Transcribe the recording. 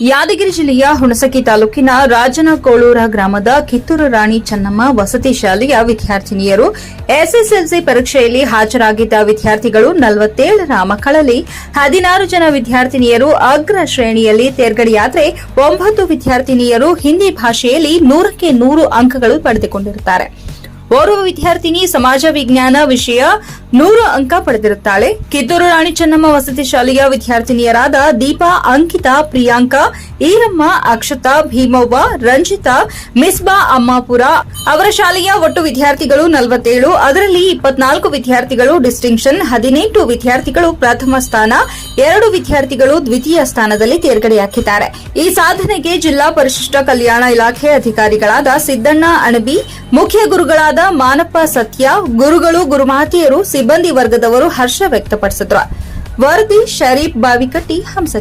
ಯಾದಗಿರಿ ಜಿಲ್ಲೆಯ ಹುಣಸಕಿ ತಾಲೂಕಿನ ರಾಜನಕೋಳೂರ ಗ್ರಾಮದ ಕಿತ್ತೂರು ರಾಣಿ ಚೆನ್ನಮ್ಮ ವಸತಿ ಶಾಲೆಯ ವಿದ್ಯಾರ್ಥಿನಿಯರು ಎಸ್ಎಸ್ಎಲ್ಸಿ ಪರೀಕ್ಷೆಯಲ್ಲಿ ಹಾಜರಾಗಿದ್ದ ವಿದ್ಯಾರ್ಥಿಗಳು ನಲವತ್ತೇಳರ ಮಕ್ಕಳಲ್ಲಿ ಹದಿನಾರು ಜನ ವಿದ್ಯಾರ್ಥಿನಿಯರು ಅಗ್ರ ಶ್ರೇಣಿಯಲ್ಲಿ ತೇರ್ಗಡೆಯಾದರೆ ಒಂಬತ್ತು ವಿದ್ಯಾರ್ಥಿನಿಯರು ಹಿಂದಿ ಭಾಷೆಯಲ್ಲಿ ನೂರಕ್ಕೆ ನೂರು ಅಂಕಗಳು ಪಡೆದುಕೊಂಡಿರುತ್ತಾರೆ. ಓರ್ವ ವಿದ್ಯಾರ್ಥಿನಿ ಸಮಾಜ ವಿಜ್ಞಾನ ವಿಷಯ ನೂರು ಅಂಕ ಪಡೆದಿರುತ್ತಾಳೆ. ಕಿತ್ತೂರು ರಾಣಿ ಚೆನ್ನಮ್ಮ ವಸತಿ ಶಾಲೆಯ ವಿದ್ಯಾರ್ಥಿನಿಯರಾದ ದೀಪಾ, ಅಂಕಿತಾ, ಪ್ರಿಯಾಂಕಾ, ಈರಮ್ಮ, ಅಕ್ಷತಾ, ಭೀಮವ್ವ, ರಂಜಿತಾ, ಮಿಸ್ಬಾ, ಅಮ್ಮಾಪುರ ಅವರ ಶಾಲೆಯ ಒಟ್ಟು ವಿದ್ಯಾರ್ಥಿಗಳು ನಲವತ್ತೇಳು. ಅದರಲ್ಲಿ ಇಪ್ಪತ್ನಾಲ್ಕು ವಿದ್ಯಾರ್ಥಿಗಳು ಡಿಸ್ಟಿಂಕ್ಷನ್, ಹದಿನೆಂಟು ವಿದ್ಯಾರ್ಥಿಗಳು ಪ್ರಥಮ ಸ್ಥಾನ, ಎರಡು ವಿದ್ಯಾರ್ಥಿಗಳು ದ್ವಿತೀಯ ಸ್ಥಾನದಲ್ಲಿ ತೇರ್ಗಡೆಯಾಗಿದ್ದಾರೆ. ಈ ಸಾಧನೆಗೆ ಜಿಲ್ಲಾ ಪರಿಶಿಷ್ಟ ಕಲ್ಯಾಣ ಇಲಾಖೆ ಅಧಿಕಾರಿಗಳಾದ ಸಿದ್ದಣ್ಣ, ಅಣಬಿ, ಮುಖ್ಯ ಗುರುಗಳಾದ ಮಾನಪ್ಪ ಸತ್ಯ ಗುರುಗಳು ಗುರುಮಾತೆಯರು ಸಿಬ್ಬಂದಿ ವರ್ಗದವರು ಹರ್ಷ ವ್ಯಕ್ತಪಡಿಸಿದ್ರು. ವರದಿ ಶರೀಫ್ ಬಾವಿಕಟ್ಟಿ ಹಂಸ